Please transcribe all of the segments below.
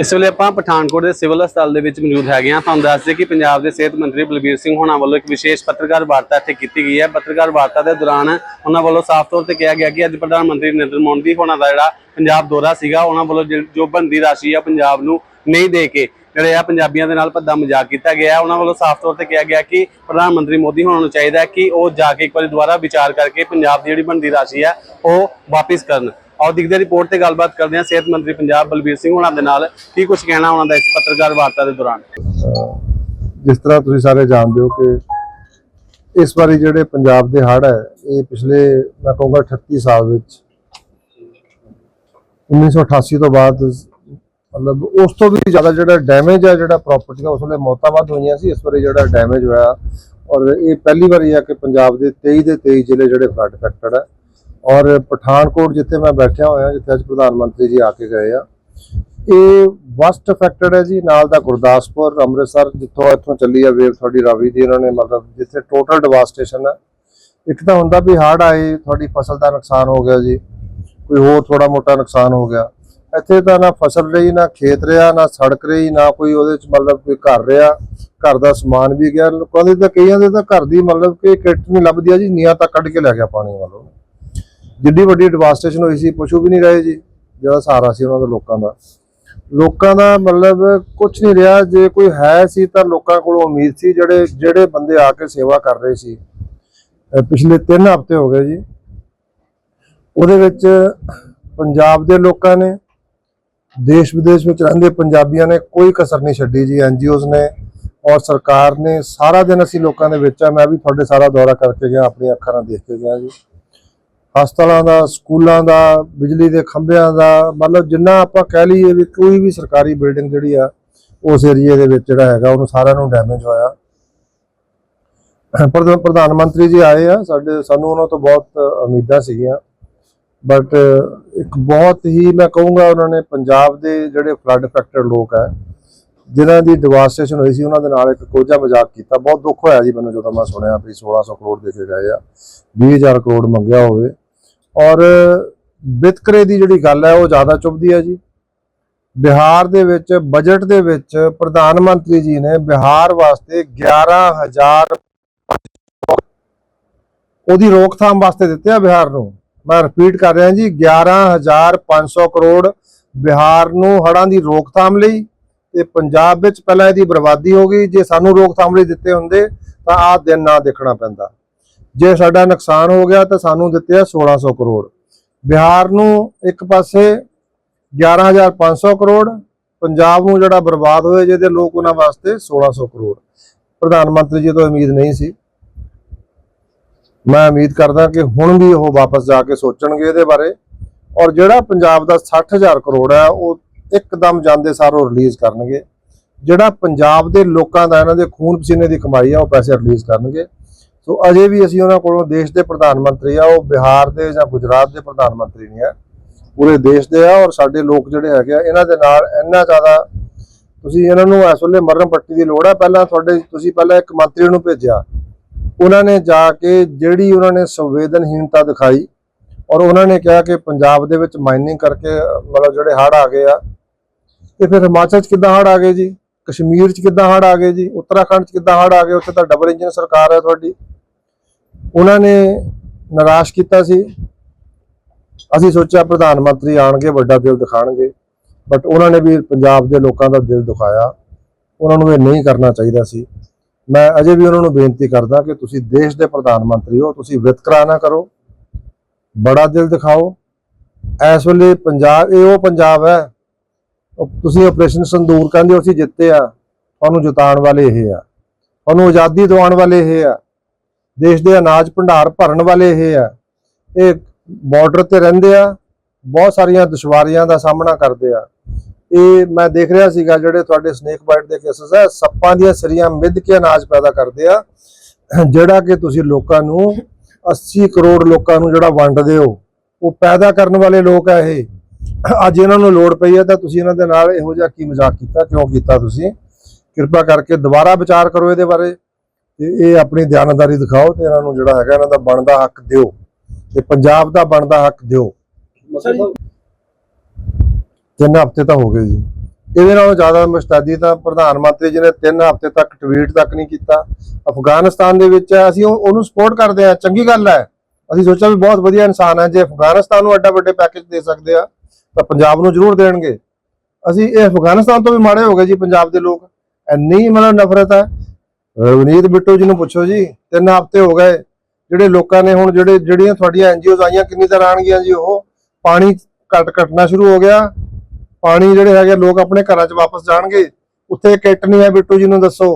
ਇਸ ਵੇਲੇ ਆਪਾਂ ਪਠਾਨਕੋਟ ਦੇ ਸਿਵਲ ਹਸਪਤਾਲ ਦੇ ਵਿੱਚ ਮੌਜੂਦ ਹੈਗੇ ਹਾਂ। ਤੁਹਾਨੂੰ ਦੱਸ ਦਈਏ ਕਿ ਪੰਜਾਬ ਦੇ ਸਿਹਤ ਮੰਤਰੀ ਬਲਬੀਰ ਸਿੰਘ ਹੋਣਾ ਵੱਲੋਂ ਇੱਕ ਵਿਸ਼ੇਸ਼ ਪੱਤਰਕਾਰ ਵਾਰਤਾ ਇੱਥੇ ਕੀਤੀ ਗਈ ਹੈ। ਪੱਤਰਕਾਰ ਵਾਰਤਾ ਦੇ ਦੌਰਾਨ ਉਹਨਾਂ ਵੱਲੋਂ ਸਾਫ਼ ਤੌਰ ਤੇ ਕਿਹਾ ਗਿਆ ਕਿ ਅੱਜ ਪ੍ਰਧਾਨ ਮੰਤਰੀ ਨਰਿੰਦਰ ਮੋਦੀ ਹੋਣਾ ਦਾ ਜਿਹੜਾ ਪੰਜਾਬ ਦੌਰਾ ਸੀਗਾ, ਉਹਨਾਂ ਵੱਲੋਂ ਜਿ- ਜੋ ਬੰਦੀ ਰਾਸ਼ੀ ਆ ਪੰਜਾਬ ਨੂੰ ਨਹੀਂ ਦੇ ਕੇ ਜਿਹੜੇ ਆ ਪੰਜਾਬੀਆਂ ਦੇ ਨਾਲ ਭੱਦਾ ਮਜ਼ਾਕ ਕੀਤਾ ਗਿਆ ਉਹਨਾਂ ਵੱਲੋਂ ਸਾਫ਼ ਤੌਰ ਤੇ ਕਿਹਾ ਗਿਆ ਕਿ ਪ੍ਰਧਾਨ ਮੰਤਰੀ ਮੋਦੀ ਹੋਣਾ ਨੂੰ ਚਾਹੀਦਾ ਕਿ ਉਹ ਜਾ ਕੇ ਇੱਕ ਵਾਰੀ ਦੁਬਾਰਾ ਵਿਚਾਰ ਕਰਕੇ ਪੰਜਾਬ ਦੀ ਜਿਹੜੀ ਬੰਦੀ ਰਾਸ਼ੀ ਹੈ ਉਹ ਵਾਪਿਸ ਕਰਨ। ਆਓ ਦਿਖਦੇ ਰਿਪੋਰਟ ਤੇ ਗੱਲਬਾਤ ਕਰਦੇ ਹਾਂ ਸਿਹਤ ਮੰਤਰੀ ਪੰਜਾਬ ਬਲਬੀਰ ਸਿੰਘ ਹੋਣਾ ਦੇ ਨਾਲ ਕੀ ਕੁਝ ਕਹਿਣਾ ਉਹਨਾਂ ਦਾ ਇਸ ਪੱਤਰਕਾਰ ਵਾਰਤਾ ਦੇ ਦੌਰਾਨ। ਜਿਸ ਤਰ੍ਹਾਂ ਤੁਸੀਂ ਸਾਰੇ ਜਾਣਦੇ ਹੋ ਕਿ ਇਸ ਵਾਰੀ ਜਿਹੜੇ ਪੰਜਾਬ ਦੇ ਹੜ੍ਹ ਹੈ, ਇਹ ਪਿਛਲੇ ਮੈਂ ਕਹੂੰਗਾ 38 ਸਾਲ ਵਿੱਚ 1988 ਤੋਂ ਬਾਅਦ ਮਤਲਬ ਉਸ ਤੋਂ ਵੀ ਜ਼ਿਆਦਾ ਜਿਹੜਾ ਡੈਮੇਜ ਹੈ, ਜਿਹੜਾ ਪ੍ਰਾਪਰਟੀ ਦਾ ਉਸ ਵੇਲੇ ਮੌਤਾਂ ਵੱਧ ਹੋਈਆਂ ਸੀ, ਇਸ ਵਾਰੀ ਜਿਹੜਾ ਡੈਮੇਜ ਹੋਇਆ ਔਰ ਇਹ ਪਹਿਲੀ ਵਾਰੀ ਆ ਕਿ ਪੰਜਾਬ ਦੇ 23 ਦੇ 23 ਜ਼ਿਲ੍ਹੇ ਜਿਹੜੇ ਫਲੱਡ ਅਫੈਕਟਡ ਹੈ। ਔਰ ਪਠਾਨਕੋਟ ਜਿੱਥੇ ਮੈਂ ਬੈਠਿਆ ਹੋਇਆ, ਜਿੱਥੇ ਅੱਜ ਪ੍ਰਧਾਨ ਮੰਤਰੀ ਜੀ ਆ ਕੇ ਗਏ ਆ, ਇਹ ਵਸਟ ਅਫੈਕਟਡ ਹੈ ਜੀ, ਨਾਲ ਦਾ ਗੁਰਦਾਸਪੁਰ, ਅੰਮ੍ਰਿਤਸਰ, ਜਿੱਥੋਂ ਇੱਥੋਂ ਚੱਲੀ ਆ ਵੇਵ ਤੁਹਾਡੀ ਰਾਵੀ ਦੀ ਇਹਨਾਂ ਨੇ ਮਤਲਬ ਜਿੱਥੇ ਟੋਟਲ ਡਿਵਾਸਟੇਸ਼ਨ ਹੈ ਇੱਕ ਤਾਂ ਹੁੰਦਾ ਵੀ ਹੜ੍ਹ ਆਏ, ਤੁਹਾਡੀ ਫਸਲ ਦਾ ਨੁਕਸਾਨ ਹੋ ਗਿਆ ਜੀ, ਕੋਈ ਹੋਰ ਥੋੜਾ ਮੋਟਾ ਨੁਕਸਾਨ ਹੋ ਗਿਆ। ਇੱਥੇ ਤਾਂ ਨਾ ਫਸਲ ਰਹੀ, ਨਾ ਖੇਤ ਰਿਹਾ, ਨਾ ਸੜਕ ਰਹੀ, ਨਾ ਕੋਈ ਉਹਦੇ ਚ ਮਤਲਬ ਕੋਈ ਘਰ ਰਿਹਾ, ਘਰ ਦਾ ਸਮਾਨ ਵੀ ਗਿਆ। ਲੋਕਾਂ ਦੇ ਤਾਂ ਕਈਆਂ ਦੇ ਤਾਂ ਘਰ ਦੀ ਮਤਲਬ ਕਿ ਕਿੱਟ ਨਹੀਂ ਲੱਭਦੀ ਆ ਜੀ ਨੀਆਂ ਤਾਂ ਕੱਢ ਕੇ ਲੈ ਗਿਆ ਪਾਣੀ ਵੱਲੋਂ। ਜਿੱਡੀ ਵੱਡੀ ਡਿਵਾਸਟੇਸ਼ਨ ਹੋਈ ਸੀ, ਪਸ਼ੂ ਵੀ ਨਹੀਂ ਰਹੇ ਜੀ ਜਿਹਦਾ ਸਹਾਰਾ ਸੀ ਉਹਨਾਂ ਦਾ ਲੋਕਾਂ ਦਾ। ਲੋਕਾਂ ਦਾ ਮਤਲਬ ਕੁਝ ਨਹੀਂ ਰਿਹਾ, ਜੇ ਕੋਈ ਹੈ ਸੀ ਤਾਂ ਲੋਕਾਂ ਕੋਲ ਉਮੀਦ ਸੀ, ਜਿਹੜੇ ਜਿਹੜੇ ਬੰਦੇ ਆ ਕੇ ਸੇਵਾ ਕਰ ਰਹੇ ਸੀ। ਪਿਛਲੇ 3 ਹਫ਼ਤੇ ਹੋ ਗਏ ਜੀ। ਉਹਦੇ ਵਿੱਚ ਪੰਜਾਬ ਦੇ ਲੋਕਾਂ ਨੇ, ਦੇਸ਼ ਵਿਦੇਸ਼ ਵਿੱਚ ਰਹਿੰਦੇ ਪੰਜਾਬੀਆਂ ਨੇ ਕੋਈ ਕਸਰ ਨਹੀਂ ਛੱਡੀ ਜੀ। ਐਨਜੀਓਜ਼ ਨੇ ਔਰ ਸਰਕਾਰ ਨੇ ਸਾਰਾ ਦਿਨ ਅਸੀਂ ਲੋਕਾਂ ਦੇ ਵਿੱਚ ਆ, ਮੈਂ ਵੀ ਤੁਹਾਡੇ ਸਾਰਾ ਦੌਰਾ ਕਰਕੇ ਗਿਆ, ਆਪਣੀਆਂ ਅੱਖਾਂ ਨਾਲ ਦੇਖ ਕੇ ਗਿਆ ਜੀ। ਹਸਪਤਾਲਾਂ ਦਾ, ਸਕੂਲਾਂ ਦਾ, ਬਿਜਲੀ ਦੇ ਖੰਭਿਆਂ ਦਾ, ਮਤਲਬ ਜਿੰਨਾ ਆਪਾਂ ਕਹਿ ਲਈਏ ਵੀ ਕੋਈ ਵੀ ਸਰਕਾਰੀ ਬਿਲਡਿੰਗ ਜਿਹੜੀ ਆ, ਉਸ ਏਰੀਏ ਦੇ ਵਿੱਚ ਜਿਹੜਾ ਹੈਗਾ, ਉਹਨੂੰ ਸਾਰਿਆਂ ਨੂੰ ਡੈਮੇਜ ਹੋਇਆ। ਪ੍ਰਧ- ਪ੍ਰਧਾਨ ਮੰਤਰੀ ਜੀ ਆਏ ਆ, ਸਾਡੇ, ਸਾਨੂੰ ਉਹਨਾਂ ਤੋਂ ਬਹੁਤ ਉਮੀਦਾਂ ਸੀਗੀਆਂ। ਬਟ ਇੱਕ ਬਹੁਤ ਹੀ, ਮੈਂ ਕਹੂੰਗਾ ਉਹਨਾਂ ਨੇ ਪੰਜਾਬ ਦੇ ਜਿਹੜੇ ਫਲੱਡ ਅਫੈਕਟਡ ਲੋਕ ਹੈ ਜਿਨ੍ਹਾਂ ਦੀ ਡਿਵਾਸਟੇਸ਼ਨ ਹੋਈ ਸੀ, ਉਹਨਾਂ ਦੇ ਨਾਲ ਇੱਕ ਕੋਝਾ ਮਜ਼ਾਕ ਕੀਤਾ। ਬਹੁਤ ਦੁੱਖ ਹੋਇਆ ਜੀ ਮੈਨੂੰ ਜਦੋਂ ਮੈਂ ਸੁਣਿਆ ਵੀ 1600 ਕਰੋੜ ਦੇ ਕੇ ਗਏ ਆ 20000 ਕਰੋੜ ਮੰਗਿਆ ਹੋਵੇ। ਔਰ ਵਿਤਕਰੇ ਦੀ ਜਿਹੜੀ ਗੱਲ ਹੈ, ਉਹ ਜ਼ਿਆਦਾ ਚੁੱਭਦੀ ਹੈ ਜੀ। ਬਿਹਾਰ ਦੇ ਵਿੱਚ ਬਜਟ ਦੇ ਵਿੱਚ ਪ੍ਰਧਾਨ ਮੰਤਰੀ ਜੀ ਨੇ ਬਿਹਾਰ ਵਾਸਤੇ 11000 ਉਹਦੀ ਰੋਕਥਾਮ ਵਾਸਤੇ ਦਿੱਤੇ ਆ ਬਿਹਾਰ ਨੂੰ। ਮੈਂ ਰਿਪੀਟ ਕਰ ਰਿਹਾ ਜੀ 11500 ਕਰੋੜ ਬਿਹਾਰ ਨੂੰ ਹੜ੍ਹਾਂ ਦੀ ਰੋਕਥਾਮ ਲਈ ਤੇ ਪੰਜਾਬ ਵਿੱਚ ਪਹਿਲਾਂ ਇਹਦੀ ਬਰਬਾਦੀ ਹੋ ਗਈ। ਜੇ ਸਾਨੂੰ ਰੋਕਥਾਮ ਲਈ ਦਿੱਤੇ ਹੁੰਦੇ, ਤਾਂ ਆਹ ਦਿਨ ਨਾ ਦੇਖਣਾ ਪੈਂਦਾ। ਜੇ ਸਾਡਾ ਨੁਕਸਾਨ ਹੋ ਗਿਆ ਤਾਂ ਸਾਨੂੰ ਦਿੱਤੇ ਆ 1600 ਕਰੋੜ। ਬਿਹਾਰ ਨੂੰ ਇੱਕ ਪਾਸੇ 11500 ਕਰੋੜ, ਪੰਜਾਬ ਨੂੰ ਜਿਹੜਾ ਬਰਬਾਦ ਹੋਏ ਜਿਹਦੇ ਲੋਕ ਉਹਨਾਂ ਵਾਸਤੇ 1600 ਕਰੋੜ। ਪ੍ਰਧਾਨ ਮੰਤਰੀ ਜੀ ਤੋਂ ਉਮੀਦ ਨਹੀਂ ਸੀ। ਮੈਂ ਉਮੀਦ ਕਰਦਾ ਕਿ ਹੁਣ ਵੀ ਉਹ ਵਾਪਸ ਜਾ ਕੇ ਸੋਚਣਗੇ ਇਹਦੇ ਬਾਰੇ। ਔਰ ਜਿਹੜਾ ਪੰਜਾਬ ਦਾ 60000 ਕਰੋੜ ਹੈ, ਉਹ ਇੱਕਦਮ ਜਾਂਦੇ ਸਾਰ ਉਹ ਰਿਲੀਜ਼ ਕਰਨਗੇ। ਜਿਹੜਾ ਪੰਜਾਬ ਦੇ ਲੋਕਾਂ ਦਾ ਇਹਨਾਂ ਦੇ ਖੂਨ ਪਸੀਨੇ ਦੀ ਕਮਾਈ ਆ, ਉਹ ਪੈਸੇ ਰਿਲੀਜ਼ ਕਰਨਗੇ। ਸੋ ਅਜੇ ਵੀ ਅਸੀਂ ਉਹਨਾਂ ਕੋਲੋਂ ਦੇਸ਼ ਦੇ ਪ੍ਰਧਾਨ ਮੰਤਰੀ ਆ, ਉਹ ਬਿਹਾਰ ਦੇ ਜਾਂ ਗੁਜਰਾਤ ਦੇ ਪ੍ਰਧਾਨ ਮੰਤਰੀ ਨਹੀਂ ਆ। ਪੂਰੇ ਦੇਸ਼ ਦੇ ਆ ਔਰ ਸਾਡੇ ਲੋਕ ਜਿਹੜੇ ਹੈਗੇ ਆ, ਇਹਨਾਂ ਦੇ ਨਾਲ ਇੰਨਾ ਜ਼ਿਆਦਾ ਤੁਸੀਂ ਇਹਨਾਂ ਨੂੰ ਇਸ ਵੇਲੇ ਮਰਨ ਪੱਟੀ ਦੀ ਲੋੜ ਆ। ਪਹਿਲਾਂ ਤੁਹਾਡੇ, ਤੁਸੀਂ ਪਹਿਲਾਂ ਇੱਕ ਮੰਤਰੀ ਨੂੰ ਭੇਜਿਆ। ਉਹਨਾਂ ਨੇ ਜਾ ਕੇ ਜਿਹੜੀ ਉਹਨਾਂ ਨੇ ਸੰਵੇਦਨਹੀਨਤਾ ਦਿਖਾਈ ਔਰ ਉਹਨਾਂ ਨੇ ਕਿਹਾ ਕਿ ਪੰਜਾਬ ਦੇ ਵਿੱਚ ਮਾਈਨਿੰਗ ਕਰਕੇ ਮਤਲਬ ਜਿਹੜੇ ਹੜ੍ਹ ਆ ਗਏ ਆ, ਤੇ ਫਿਰ ਹਿਮਾਚਲ 'ਚ ਕਿੱਦਾਂ ਹੜ੍ਹ ਆ ਗਏ ਜੀ? ਕਸ਼ਮੀਰ 'ਚ ਕਿੱਦਾਂ ਹੜ੍ਹ ਆ ਗਏ ਜੀ? ਉੱਤਰਾਖੰਡ 'ਚ ਕਿੱਦਾਂ ਹੜ੍ਹ ਆ ਗਏ? ਉੱਥੇ ਤਾਂ ਡਬਲ ਇੰਜਨ ਸਰਕਾਰ ਹੈ ਤੁਹਾਡੀ। ਉਹਨਾਂ ਨੇ ਨਿਰਾਸ਼ ਕੀਤਾ ਸੀ। ਅਸੀਂ ਸੋਚਿਆ ਪ੍ਰਧਾਨ ਮੰਤਰੀ ਆਣਗੇ ਵੱਡਾ ਦਿਲ ਦਿਖਾਣਗੇ ਬਟ ਉਹਨਾਂ ਨੇ ਵੀ ਪੰਜਾਬ ਦੇ ਲੋਕਾਂ ਦਾ ਦਿਲ ਦਿਖਾਇਆ। ਉਹਨਾਂ ਨੂੰ ਇਹ ਨਹੀਂ ਕਰਨਾ ਚਾਹੀਦਾ ਸੀ। ਮੈਂ ਅਜੇ ਵੀ ਉਹਨਾਂ ਨੂੰ ਬੇਨਤੀ ਕਰਦਾ ਕਿ ਤੁਸੀਂ ਦੇਸ਼ ਦੇ ਪ੍ਰਧਾਨ ਮੰਤਰੀ ਹੋ, ਤੁਸੀਂ ਵਿਤਕਰਾ ਨਾ ਕਰੋ, ਬੜਾ ਦਿਲ ਦਿਖਾਓ। ਇਸ ਵੇਲੇ ਪੰਜਾਬ, ਇਹ ਉਹ ਪੰਜਾਬ ਹੈ ਤੁਸੀਂ ਆਪਰੇਸ਼ਨ ਸੰਦੂਰ ਕਹਿੰਦੇ ਹੋ, ਅਸੀਂ ਜਿੱਤੇ ਆ। ਤੁਹਾਨੂੰ ਜਿਤਾਉਣ ਵਾਲੇ ਇਹ ਆ। ਤੁਹਾਨੂੰ ਆਜ਼ਾਦੀ ਦਿਵਾਉਣ ਵਾਲੇ ਇਹ ਆ। ਦੇਸ਼ ਦੇ ਅਨਾਜ ਭੰਡਾਰ ਭਰਨ ਵਾਲੇ ਇਹ ਆ। ਇਹ ਬਾਰਡਰ ਤੇ ਰਹਿੰਦੇ ਆ, ਬਹੁਤ ਸਾਰੀਆਂ ਦੁਸ਼ਵਾਰੀਆਂ ਦਾ ਸਾਹਮਣਾ ਕਰਦੇ ਆ। ਇਹ ਮੈਂ ਦੇਖ ਰਿਹਾ ਸੀਗਾ ਜਿਹੜੇ ਤੁਹਾਡੇ ਸਨੇਕ ਬਾਈਟ ਦੇ ਕੇਸਸ ਆ, ਸੱਪਾਂ ਦੀਆਂ ਸਰੀਆਂ ਮਿੱਧ ਕੇ ਅਨਾਜ ਪੈਦਾ ਕਰਦੇ ਆ। ਜਿਹੜਾ ਕਿ ਤੁਸੀਂ ਲੋਕਾਂ ਨੂੰ 80 ਕਰੋੜ ਲੋਕਾਂ ਨੂੰ ਜਿਹੜਾ ਵੰਡਦੇ ਹੋ, ਉਹ ਪੈਦਾ ਕਰਨ ਵਾਲੇ ਲੋਕ ਆ ਇਹ। ਅੱਜ ਇਹਨਾਂ ਨੂੰ ਲੋੜ ਪਈ ਹੈ ਤਾਂ ਤੁਸੀਂ ਇਹਨਾਂ ਦੇ ਨਾਲ ਇਹੋ ਜਿਹਾ ਕੀ ਮਜ਼ਾਕ ਕੀਤਾ, ਕਿਉਂ ਕੀਤਾ ਤੁਸੀਂ? ਕਿਰਪਾ ਕਰਕੇ ਦੁਬਾਰਾ ਵਿਚਾਰ ਕਰੋ ਇਹਦੇ ਬਾਰੇ। ਤੇ ਇਹ ਆਪਣੀ ਦਿਆਨਤਦਾਰੀ ਦਿਖਾਓ ਤੇ ਇਹਨਾਂ ਨੂੰ ਜਿਹੜਾ ਹੈਗਾ ਇਹਨਾਂ ਦਾ ਬਣਦਾ ਹੱਕ ਦਿਓ ਤੇ ਪੰਜਾਬ ਦਾ ਬਣਦਾ ਹੱਕ ਦਿਓ। ਤਿੰਨ ਹਫ਼ਤੇ ਤਾਂ ਹੋ ਗਏ ਜੀ। ਇਹਦੇ ਨਾਲੋਂ ਜ਼ਿਆਦਾ ਮੁਸਤੈਦੀ ਤਾਂ ਪ੍ਰਧਾਨ ਮੰਤਰੀ ਜੀ ਨੇ 3 ਹਫ਼ਤੇ ਤੱਕ ਟਵੀਟ ਤੱਕ ਨਹੀਂ ਕੀਤਾ। ਅਫਗਾਨਿਸਤਾਨ ਦੇ ਵਿੱਚ ਅਸੀਂ ਉਹਨੂੰ ਸਪੋਰਟ ਕਰਦੇ ਹਾਂ, ਚੰਗੀ ਗੱਲ ਹੈ। ਅਸੀਂ ਸੋਚਿਆ ਵੀ ਬਹੁਤ ਵਧੀਆ ਇਨਸਾਨ ਹੈ, ਜੇ ਅਫਗਾਨਿਸਤਾਨ ਨੂੰ ਐਡਾ ਵੱਡੇ ਪੈਕੇਜ ਦੇ ਸਕਦੇ ਆ, ਤਾਂ ਪੰਜਾਬ ਨੂੰ ਜ਼ਰੂਰ ਦੇਣਗੇ। ਅਸੀਂ ਇਹ ਅਫਗਾਨਿਸਤਾਨ ਤੋਂ ਵੀ ਮਾੜੇ ਹੋ ਗਏ ਜੀ, ਪੰਜਾਬ ਦੇ ਲੋਕ। ਇੰਨੀ ਮਤਲਬ ਨਫ਼ਰਤ ਹੈ ਰਵਨੀਤ ਬਿੱਟੂ ਜੀ ਨੂੰ ਪੁੱਛੋ ਜੀ, ਤਿੰਨ ਹਫ਼ਤੇ ਹੋ ਗਏ, ਜਿਹੜੇ ਲੋਕਾਂ ਨੇ ਹੁਣ ਜਿਹੜੇ ਜਿਹੜੀਆਂ ਤੁਹਾਡੀਆਂ ਐਨਜੀਓਜ਼ ਆਈਆਂ, ਕਿੰਨੀ ਤਰ੍ਹਾਂ ਆਣਗੀਆਂ ਜੀ ਉਹ? ਪਾਣੀ ਘਟ ਘਟਣਾ ਸ਼ੁਰੂ ਹੋ ਗਿਆ, ਪਾਣੀ ਜਿਹੜੇ ਹੈਗੇ ਲੋਕ ਆਪਣੇ ਘਰਾਂ 'ਚ ਵਾਪਸ ਜਾਣਗੇ। ਉੱਥੇ ਕਿੱਟ ਨਹੀਂ ਹੈ ਬਿੱਟੂ ਜੀ ਨੂੰ ਦੱਸੋ।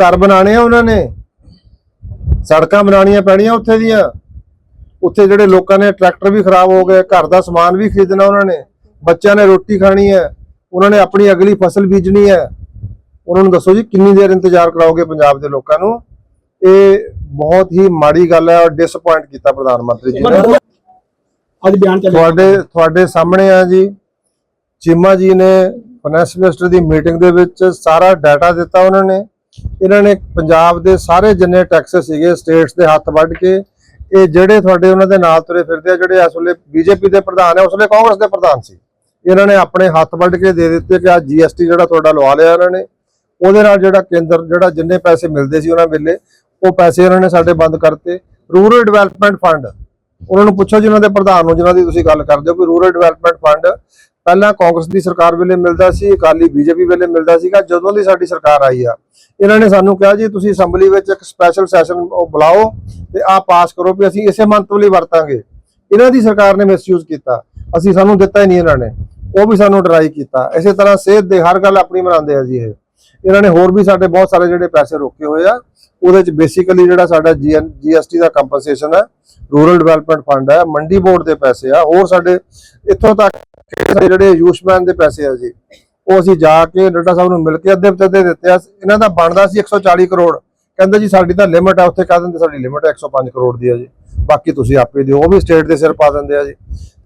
ਘਰ ਬਣਾਣੇ ਆ ਉਹਨਾਂ ਨੇ? ਸੜਕਾਂ ਬਣਾਉਣੀਆਂ ਪੈਣੀਆਂ ਉੱਥੇ ਦੀਆਂ? ਉੱਥੇ ਜਿਹੜੇ ਲੋਕਾਂ ਨੇ ਟਰੈਕਟਰ ਵੀ ਖਰਾਬ ਹੋ ਗਏ, ਘਰ ਦਾ ਸਮਾਨ ਵੀ ਖਰੀਦਣਾ ਉਹਨਾਂ ਨੇ। ਬੱਚਿਆਂ ਨੇ ਰੋਟੀ ਖਾਣੀ ਹੈ, ਉਹਨਾਂ ਨੇ ਆਪਣੀ ਅਗਲੀ ਫਸਲ ਬੀਜਣੀ ਹੈ। ਉਹਨਾਂ ਨੂੰ ਦੱਸੋ ਜੀ ਕਿੰਨੀ ਦੇਰ ਇੰਤਜ਼ਾਰ ਕਰਾਓਗੇ ਪੰਜਾਬ ਦੇ ਲੋਕਾਂ ਨੂੰ? ਇਹ ਬਹੁਤ ਹੀ ਮਾੜੀ ਗੱਲ ਹੈ ਔਰ ਡਿਸਪਾਇੰਟ ਕੀਤਾ ਪ੍ਰਧਾਨ ਮੰਤਰੀ ਜੀ ਨੇ। ਅੱਜ ਬਿਆਨ ਚੱਲਿਆ। ਤੁਹਾਡੇ ਤੁਹਾਡੇ ਸਾਹਮਣੇ ਆ ਜੀ ਚੀਮਾ ਜੀ ਨੇ ਫਾਈਨੈਂਸ ਮਿਨਿਸਟਰ ਦੀ ਮੀਟਿੰਗ ਦੇ ਵਿੱਚ ਸਾਰਾ ਡਾਟਾ ਦਿੱਤਾ ਉਹਨਾਂ ਨੇ। ਇਹਨਾਂ ਨੇ ਪੰਜਾਬ ਦੇ ਸਾਰੇ ਜਿੰਨੇ ਟੈਕਸ ਸੀਗੇ ਸਟੇਟਸ ਦੇ ਹੱਥ ਵੱਢ ਕੇ ਇਹ ਜਿਹੜੇ ਤੁਹਾਡੇ ਉਹਨਾਂ ਦੇ ਨਾਲ ਤੁਰੇ ਫਿਰਦੇ ਆ ਜਿਹੜੇ ਇਸ ਵੇਲੇ ਬੀਜੇਪੀ ਦੇ ਪ੍ਰਧਾਨ ਹੈ ਉਸ ਵੇਲੇ ਕਾਂਗਰਸ ਦੇ ਪ੍ਰਧਾਨ ਸੀ। ਇਹਨਾਂ ਨੇ ਆਪਣੇ ਹੱਥ ਵੱਢ ਕੇ ਦੇ ਦਿੱਤੇ ਕਿ ਆ ਜੀਐਸਟੀ ਜਿਹੜਾ ਤੁਹਾਡਾ ਲਵਾ ਲਿਆ ਇਹਨਾਂ ਨੇ। ਉਹਦੇ ਨਾਲ ਜਿਹੜਾ ਕੇਂਦਰ, ਜਿਹੜਾ ਜਿੰਨੇ ਪੈਸੇ ਮਿਲਦੇ ਸੀ ਉਹਨਾਂ ਵੇਲੇ, ਉਹ ਪੈਸੇ ਉਹਨਾਂ ਨੇ ਸਾਡੇ ਬੰਦ ਕਰਤੇ। ਰੂਰਲ ਡਿਵੈਲਪਮੈਂਟ ਫੰਡ ਉਹਨਾਂ ਨੂੰ ਪੁੱਛੋ ਜਿਨ੍ਹਾਂ ਦੇ ਪ੍ਰਧਾਨ ਨੂੰ, ਜਿਨ੍ਹਾਂ ਦੀ ਤੁਸੀਂ ਗੱਲ ਕਰਦੇ ਹੋ ਕਿ ਰੂਰਲ ਡਿਵੈਲਪਮੈਂਟ ਫੰਡ ਪਹਿਲਾਂ ਕਾਂਗਰਸ ਦੀ ਸਰਕਾਰ ਵੇਲੇ ਮਿਲਦਾ ਸੀ, ਅਕਾਲੀ ਬੀਜੇਪੀ ਵੇਲੇ ਮਿਲਦਾ ਸੀਗਾ, ਜਦੋਂ ਦੀ ਸਾਡੀ ਸਰਕਾਰ ਆਈ ਆ। ਇਹਨਾਂ ਨੇ ਸਾਨੂੰ ਕਿਹਾ ਜੀ, ਤੁਸੀਂ ਅਸੈਂਬਲੀ ਵਿੱਚ ਇੱਕ ਸਪੈਸ਼ਲ ਸੈਸ਼ਨ ਉਹ ਬੁਲਾਓ ਤੇ ਆ ਪਾਸ ਕਰੋ ਵੀ ਅਸੀਂ ਇਸੇ ਮੰਤਵ ਲਈ ਵਰਤਾਂਗੇ। ਇਹਨਾਂ ਦੀ ਸਰਕਾਰ ਨੇ ਮਿਸਯੂਜ਼ ਕੀਤਾ। ਅਸੀਂ ਸਾਨੂੰ ਦਿੱਤਾ ਹੀ ਨਹੀਂ ਇਹਨਾਂ ਨੇ। ਉਹ ਵੀ ਸਾਨੂੰ ਡਰਾਈ ਕੀਤਾ। ਇਸੇ ਤਰ੍ਹਾਂ ਸਿਹਤ ਦੇ ਹਰ ਗੱਲ ਆਪਣੀ ਬਣਾਉਂਦੇ ਆ ਜੀ ਇਹ। ਇਹਨਾਂ ਨੇ ਹੋਰ ਵੀ ਸਾਡੇ ਬਹੁਤ ਸਾਰੇ ਜਿਹੜੇ ਪੈਸੇ ਰੋਕੇ ਹੋਏ ਆ, ਉਹਦੇ ਚ ਬੇਸਿਕਲੀ ਜਿਹੜਾ ਸਾਡਾ ਜੀਐਸਟੀ ਦਾ ਕੰਪਨਸੇਸ਼ਨ ਹੈ ਰੂਰਲ ਡਿਵੈਲਪਮੈਂਟ ਫੰਡ ਹੈ, ਮੰਡੀ ਬੋਰਡ ਦੇ ਪੈਸੇ ਆ, ਹੋਰ ਸਾਡੇ ਇੱਥੋਂ ਤੱਕ ਜਿਹੜੇ ਆਯੁਸ਼ਮਾਨ ਦੇ ਪੈਸੇ ਆ ਜੀ, ਉਹ ਅਸੀਂ ਜਾ ਕੇ ਨੱਡਾ ਸਾਹਿਬ ਨੂੰ ਮਿਲ ਕੇ ਅੱਧੇ ਅੱਧੇ ਦਿੱਤੇ ਆ, ਇਹਨਾਂ ਦਾ ਬਣਦਾ ਸੀ 140 ਕਰੋੜ, ਕਹਿੰਦੇ ਜੀ ਸਾਡੀ ਤਾਂ ਲਿਮਟ ਆ, ਉੱਥੇ ਕਹਿ ਦਿੰਦੇ ਸਾਡੀ ਲਿਮਟ ਹੈ 105 ਕਰੋੜ ਦੀ ਹੈ ਜੀ, ਬਾਕੀ ਤੁਸੀਂ ਆਪੇ ਦਿਓ, ਉਹ ਵੀ ਸਟੇਟ ਦੇ ਸਿਰ ਪਾ ਦਿੰਦੇ ਆ ਜੀ,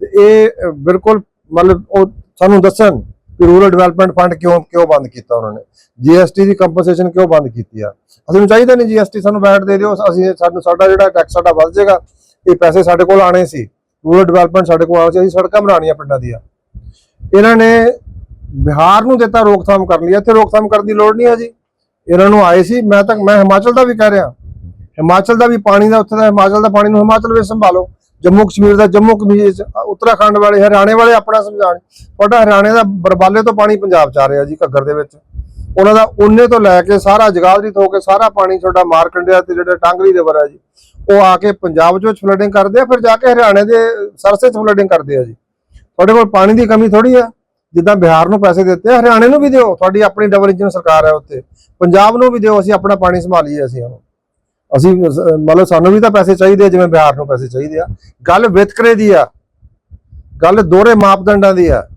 ਤੇ ਇਹ ਬਿਲਕੁਲ ਮਤਲਬ ਉਹ ਸਾਨੂੰ ਦੱਸਣ ਕਿ ਰੂਰਲ ਡਿਵੈਲਪਮੈਂਟ ਫੰਡ ਕਿਉਂ ਕਿਉਂ ਬੰਦ ਕੀਤਾ ਉਹਨਾਂ ਨੇ? ਜੀਐਸਟੀ ਦੀ ਕੰਪਨਸੇਸ਼ਨ ਕਿਉਂ ਬੰਦ ਕੀਤੀ ਆ? ਅਸੀਂ ਨੂੰ ਚਾਹੀਦਾ ਨਹੀਂ ਜੀਐਸਟੀ ਸਾਨੂੰ ਬੈਠ ਦੇ ਦਿਓ, ਅਸੀਂ ਸਾਨੂੰ ਸਾਡਾ ਜਿਹੜਾ ਟੈਕਸ ਸਾਡਾ ਵੱਧ ਜਾਏਗਾ, ਇਹ ਪੈਸੇ ਸਾਡੇ ਕੋਲ ਆਣੇ ਸੀ। ਰੂਰਲ ਡਿਵੈਲਪਮੈਂਟ ਸਾਡੇ ਕੋਲ ਆਉਣਾ ਸੀ, ਅਸੀਂ ਸੜਕਾਂ ਬਣਾਉਣੀਆਂ ਪਿੰਡਾਂ ਦੀਆਂ। ਇਹਨਾਂ ਨੇ ਬਿਹਾਰ ਨੂੰ ਦਿੱਤਾ, ਰੋਕਥਾਮ ਕਰਨ ਲਈ। ਇੱਥੇ ਰੋਕਥਾਮ ਕਰਨ ਦੀ ਲੋੜ ਨਹੀਂ ਹੈ ਜੀ। ਇਹਨਾਂ ਨੂੰ ਆਏ ਸੀ, ਮੈਂ ਤਾਂ, ਮੈਂ ਹਿਮਾਚਲ ਦਾ ਵੀ ਕਹਿ ਰਿਹਾ। ਹਿਮਾਚਲ ਦਾ ਵੀ ਪਾਣੀ ਦਾ, ਉੱਥੇ ਦਾ ਹਿਮਾਚਲ ਦਾ ਪਾਣੀ ਨੂੰ ਹਿਮਾਚਲ ਵਿੱਚ ਸੰਭਾਲੋ। ਜੰਮੂ ਕਸ਼ਮੀਰ ਦਾ, ਜੰਮੂ ਕਸ਼ਮੀਰ ਚ ਉੱਤਰਾਖੰਡ ਵਾਲੇ, ਹਰਿਆਣੇ ਵਾਲੇ ਆਪਣਾ ਸਮਝਾਣ। ਤੁਹਾਡਾ ਹਰਿਆਣੇ ਦਾ ਬਰਬਾਲੇ ਤੋਂ ਪਾਣੀ ਪੰਜਾਬ ਚ ਆ ਰਿਹਾ ਜੀ, ਘੱਗਰ ਦੇ ਵਿੱਚ। ਉਹਨਾਂ ਦਾ ਉਹਨੇ ਤੋਂ ਲੈ ਕੇ ਸਾਰਾ ਜਗਾਦਰੀ ਤੋਂ ਕੇ ਸਾਰਾ ਪਾਣੀ ਤੁਹਾਡਾ ਮਾਰਕੰਡਿਆ ਤੇ ਜਿਹੜਾ ਟਾਂਗਰੀ ਦੇ ਵਰ ਹੈ ਜੀ, ਉਹ ਆ ਕੇ ਪੰਜਾਬ ਚ ਫਲੱਡਿੰਗ ਕਰਦੇ ਆ, ਫਿਰ ਜਾ ਕੇ ਹਰਿਆਣੇ ਦੇ ਸਰਸੇ ਚ ਫਲੱਡਿੰਗ ਕਰਦੇ ਆ ਜੀ। ਤੁਹਾਡੇ ਕੋਲ ਪਾਣੀ ਦੀ ਕਮੀ ਥੋੜੀ ਆ, ਜਿੱਦਾਂ ਬਿਹਾਰ ਨੂੰ ਪੈਸੇ ਦਿੱਤੇ ਹਰਿਆਣੇ ਨੂੰ ਵੀ ਦਿਓ, ਤੁਹਾਡੀ ਆਪਣੀ ਡਬਲ ਇੰਜਨ ਸਰਕਾਰ ਹੈ ਉੱਥੇ। ਪੰਜਾਬ ਨੂੰ ਵੀ ਦਿਓ, ਅਸੀਂ ਆਪਣਾ ਪਾਣੀ ਸੰਭਾਲੀਏ ਅਸੀਂ ਉਹਨੂੰ ਅਸੀਂ, ਮਤਲਬ ਸਾਨੂੰ ਵੀ ਤਾਂ ਪੈਸੇ ਚਾਹੀਦੇ ਆ, ਜਿਵੇਂ ਬਿਹਾਰ ਨੂੰ ਪੈਸੇ ਚਾਹੀਦੇ ਆ। ਗੱਲ ਵਿਤਕਰੇ ਦੀ ਆ। ਗੱਲ ਦੋਹਰੇ ਮਾਪਦੰਡਾਂ ਦੀ ਆ।